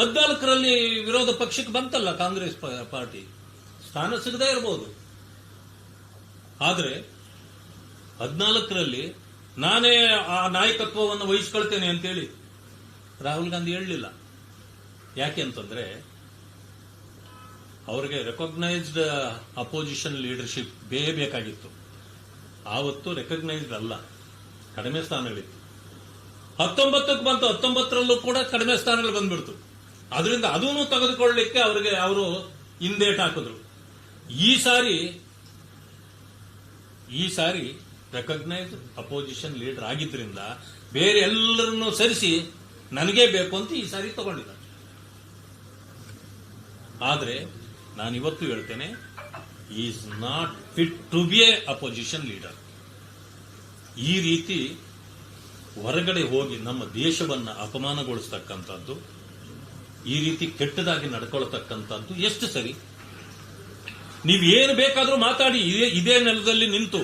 ಹದಿನಾಲ್ಕರಲ್ಲಿ ವಿರೋಧ ಪಕ್ಷಕ್ಕೆ ಬಂತಲ್ಲ ಕಾಂಗ್ರೆಸ್ ಪಾರ್ಟಿ. ಸ್ಥಾನ ಸಿಗದೇ ಇರಬಹುದು ಆದರೆ ಹದಿನಾಲ್ಕರಲ್ಲಿ ನಾನೇ ಆ ನಾಯಕತ್ವವನ್ನು ವಹಿಸ್ಕೊಳ್ತೇನೆ ಅಂತೇಳಿ ರಾಹುಲ್ ಗಾಂಧಿ ಹೇಳಲಿಲ್ಲ. ಯಾಕೆ ಅಂತಂದ್ರೆ ಅವರಿಗೆ ರೆಕಗ್ನೈಸ್ಡ್ ಅಪೋಸಿಷನ್ ಲೀಡರ್ಶಿಪ್ ಬೇ ಬೇಕಾಗಿತ್ತು. ಆವತ್ತು ರೆಕಗ್ನೈಸ್ಡ್ ಅಲ್ಲ. ಕಡಿಮೆ ಸ್ಥಾನಗಳಿತ್ತು. ಹತ್ತೊಂಬತ್ತಕ್ಕೆ ಬಂತು. ಹತ್ತೊಂಬತ್ತರಲ್ಲೂ ಕೂಡ ಕಡಿಮೆ ಸ್ಥಾನಗಳು ಬಂದ್ಬಿಡ್ತು. ಅದರಿಂದ ಅದನ್ನು ತೆಗೆದುಕೊಳ್ಳಲಿಕ್ಕೆ ಅವರಿಗೆ ಅವರು ಹಿಂದೇಟ್ ಹಾಕಿದ್ರು. ಈ ಸಾರಿ ಈ ಸಾರಿ ರೆಕಗ್ನೈಸ್ಡ್ ಅಪೋಸಿಷನ್ ಲೀಡರ್ ಆಗಿದ್ರಿಂದ ಬೇರೆ ಎಲ್ಲರನ್ನು ಸರಿಸಿ ನನಗೇ ಬೇಕು ಅಂತ ಈ ಸಾರಿ ತಗೊಂಡಿದ್ದಾರೆ. ಆದರೆ ನಾನು ಇವತ್ತು ಹೇಳ್ತೇನೆ is not fit to be a opposition leader ಈ ರೀತಿ ಹೊರಗಡೆ ಹೋಗಿ ನಮ್ಮ ದೇಶವನ್ನ ಅಪಮಾನಗೊಳಿಸ್ತಕ್ಕಂಥದ್ದು ಈ ರೀತಿ ಕೆಟ್ಟದಾಗಿ ನಡ್ಕೊಳ್ತಕ್ಕಂಥದ್ದು ಎಷ್ಟು ಸರಿ? ನೀವು ಏನು ಬೇಕಾದ್ರೂ ಮಾತಾಡಿ, ಇದೇ ಇದೇ ನೆಲದಲ್ಲಿ ನಿಂತು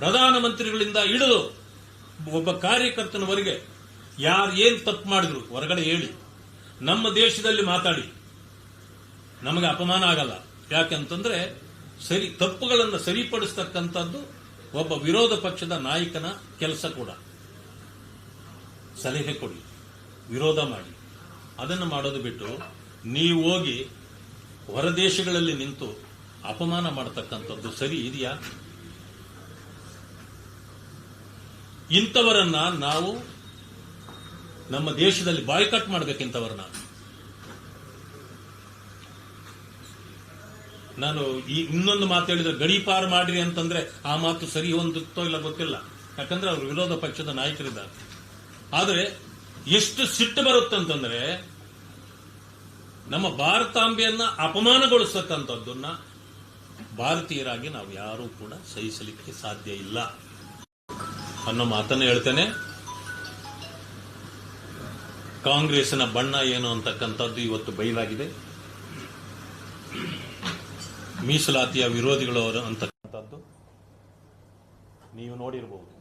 ಪ್ರಧಾನಮಂತ್ರಿಗಳಿಂದ ಹಿಡಿದು ಒಬ್ಬ ಕಾರ್ಯಕರ್ತನವರೆಗೆ ಯಾರು ಏನು ತಪ್ಪು ಮಾಡಿದ್ರು ಹೊರಗಡೆ ಹೇಳಿ. ನಮ್ಮ ದೇಶದಲ್ಲಿ ಮಾತಾಡಿ. ನಮಗೆ ಅಪಮಾನ ಆಗಲ್ಲ. ಯಾಕೆಂತಂದ್ರೆ ಸರಿ, ತಪ್ಪುಗಳನ್ನು ಸರಿಪಡಿಸ್ತಕ್ಕಂಥದ್ದು ಒಬ್ಬ ವಿರೋಧ ಪಕ್ಷದ ನಾಯಕನ ಕೆಲಸ ಕೂಡ. ಸಲಹೆ ಕೊಡಿ, ವಿರೋಧ ಮಾಡಿ. ಅದನ್ನು ಮಾಡೋದು ಬಿಟ್ಟು ನೀವು ಹೋಗಿ ಹೊರದೇಶಗಳಲ್ಲಿ ನಿಂತು ಅಪಮಾನ ಮಾಡತಕ್ಕಂಥದ್ದು ಸರಿ ಇದೆಯಾ? ಇಂಥವರನ್ನ ನಾವು ನಮ್ಮ ದೇಶದಲ್ಲಿ ಬಾಯ್ಕಟ್ ಮಾಡ್ಬೇಕಿಂತವರನ್ನ ನಾನು ಈ ಇನ್ನೊಂದು ಮಾತು ಹೇಳಿದ್ರೆ ಗಡೀಪಾರು ಮಾಡ್ರಿ ಅಂತಂದ್ರೆ ಆ ಮಾತು ಸರಿ ಹೊಂದುತ್ತೋ ಇಲ್ಲ ಗೊತ್ತಿಲ್ಲ. ಯಾಕಂದ್ರೆ ಅವರು ವಿರೋಧ ಪಕ್ಷದ ನಾಯಕರಿದ್ದಾರೆ. ಆದ್ರೆ ಎಷ್ಟು ಸಿಟ್ಟು ಬರುತ್ತಂತಂದ್ರೆ ನಮ್ಮ ಭಾರತಾಂಬೆಯನ್ನ ಅಪಮಾನಗೊಳಿಸತಕ್ಕಂಥದ್ದನ್ನ ಭಾರತೀಯರಾಗಿ ನಾವು ಯಾರೂ ಕೂಡ ಸಹಿಸಲಿಕ್ಕೆ ಸಾಧ್ಯ ಇಲ್ಲ. ಅನ್ನೋ ಮಾತನ್ನು ಹೇಳ್ತೇನೆ. ಕಾಂಗ್ರೆಸ್ನ ಬಣ್ಣ ಏನು ಅಂತಕ್ಕಂಥದ್ದು ಇವತ್ತು ಬಯಲಾಗಿದೆ. ಮೀಸಲಾತಿಯ ವಿರೋಧಿಗಳು ಅಂತಕ್ಕಂಥದ್ದು ನೀವು ನೋಡಿರಬಹುದು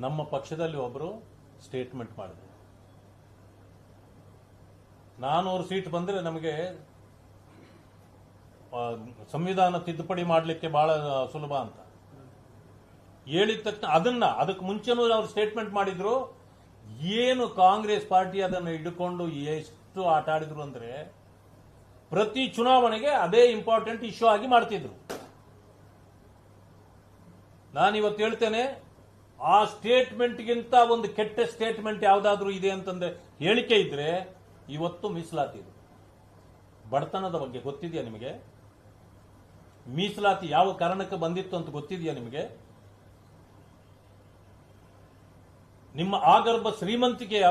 ನಮ್ಮ ಪಕ್ಷದಲ್ಲಿ ಒಬ್ಬರು ಸ್ಟೇಟ್ಮೆಂಟ್ ಮಾಡಿದ್ರು ನಾನೂರು ಸೀಟ್ ಬಂದ್ರೆ ನಮಗೆ ಸಂವಿಧಾನ ತಿದ್ದುಪಡಿ ಮಾಡಲಿಕ್ಕೆ ಬಹಳ ಸುಲಭ ಅಂತ. ಹೇಳಿದ ತಕ್ಷಣ ಅದನ್ನ, ಅದಕ್ಕೆ ಮುಂಚೆನೂ ಅವ್ರು ಸ್ಟೇಟ್ಮೆಂಟ್ ಮಾಡಿದ್ರು. ಏನು ಕಾಂಗ್ರೆಸ್ ಪಾರ್ಟಿ ಅದನ್ನು ಹಿಡ್ಕೊಂಡು ಎಷ್ಟು ಆಟ ಆಡಿದ್ರು ಅಂದ್ರೆ, ಪ್ರತಿ ಚುನಾವಣೆಗೆ ಅದೇ ಇಂಪಾರ್ಟೆಂಟ್ ಇಶ್ಯೂ ಆಗಿ ಮಾಡ್ತಿದ್ರು. ನಾನಿವತ್ತು ಹೇಳ್ತೇನೆ ಆ ಸ್ಟೇಟ್ಮೆಂಟ್ಗಿಂತ ಒಂದು ಕೆಟ್ಟ ಸ್ಟೇಟ್ಮೆಂಟ್ ಯಾವುದಾದ್ರೂ ಇದೆ ಅಂತಂದ್ರೆ ಹೇಳಿಕೆ ಇದ್ರೆ ಇವತ್ತು ಮೀಸಲಾತಿ ಇದೆ. ಬಡತನದ ಬಗ್ಗೆ ಗೊತ್ತಿದೆಯಾ ನಿಮಗೆ? ಮೀಸಲಾತಿ ಯಾವ ಕಾರಣಕ್ಕೆ ಬಂದಿತ್ತು ಅಂತ ಗೊತ್ತಿದೆಯಾ ನಿಮಗೆ? ನಿಮ್ಮ ಆಗರ್ಭ ಶ್ರೀಮಂತಿಕೆಯ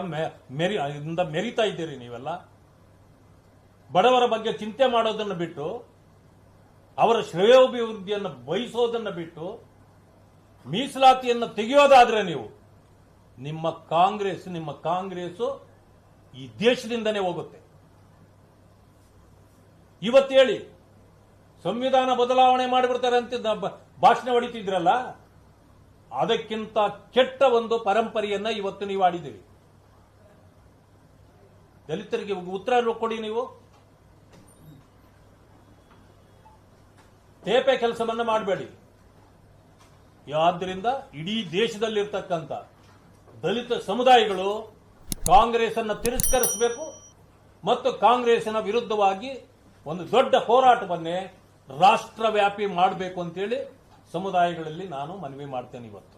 ಮೆರಿತಾ ಇದ್ದೀರಿ ನೀವೆಲ್ಲ? ಬಡವರ ಬಗ್ಗೆ ಚಿಂತೆ ಮಾಡೋದನ್ನು ಬಿಟ್ಟು, ಅವರ ಶ್ರೇಯೋಭಿವೃದ್ಧಿಯನ್ನು ಬಯಸೋದನ್ನು ಬಿಟ್ಟು ಮೀಸಲಾತಿಯನ್ನು ತೆಗೆಯೋದಾದ್ರೆ ನೀವು, ನಿಮ್ಮ ಕಾಂಗ್ರೆಸ್ ನಿಮ್ಮ ಕಾಂಗ್ರೆಸ್ ಈ ದೇಶದಿಂದನೇ ಹೋಗುತ್ತೆ. ಇವತ್ತು ಹೇಳಿ, ಸಂವಿಧಾನ ಬದಲಾವಣೆ ಮಾಡಿಬಿಡ್ತಾರೆ ಅಂತ ಭಾಷಣ ಹೊಡಿತಿದ್ರಲ್ಲ, ಅದಕ್ಕಿಂತ ಕೆಟ್ಟ ಒಂದು ಪರಂಪರೆಯನ್ನ ಇವತ್ತು ನೀವು ಆಡಿದ್ದೀರಿ. ದಲಿತರಿಗೆ ಉತ್ತರ ಕೊಡಿ ನೀವು. ತೇಪೆ ಕೆಲಸವನ್ನ ಮಾಡಬೇಡಿ. ಆದ್ರಿಂದ ಇಡೀ ದೇಶದಲ್ಲಿರ್ತಕ್ಕಂಥ ದಲಿತ ಸಮುದಾಯಗಳು ಕಾಂಗ್ರೆಸ್ ಅನ್ನು ತಿರಸ್ಕರಿಸಬೇಕು ಮತ್ತು ಕಾಂಗ್ರೆಸ್ನ ವಿರುದ್ಧವಾಗಿ ಒಂದು ದೊಡ್ಡ ಹೋರಾಟವನ್ನೇ ರಾಷ್ಟ್ರವ್ಯಾಪಿ ಮಾಡಬೇಕು ಅಂತೇಳಿ ಸಮುದಾಯಗಳಲ್ಲಿ ನಾನು ಮನವಿ ಮಾಡ್ತೇನೆ ಇವತ್ತು.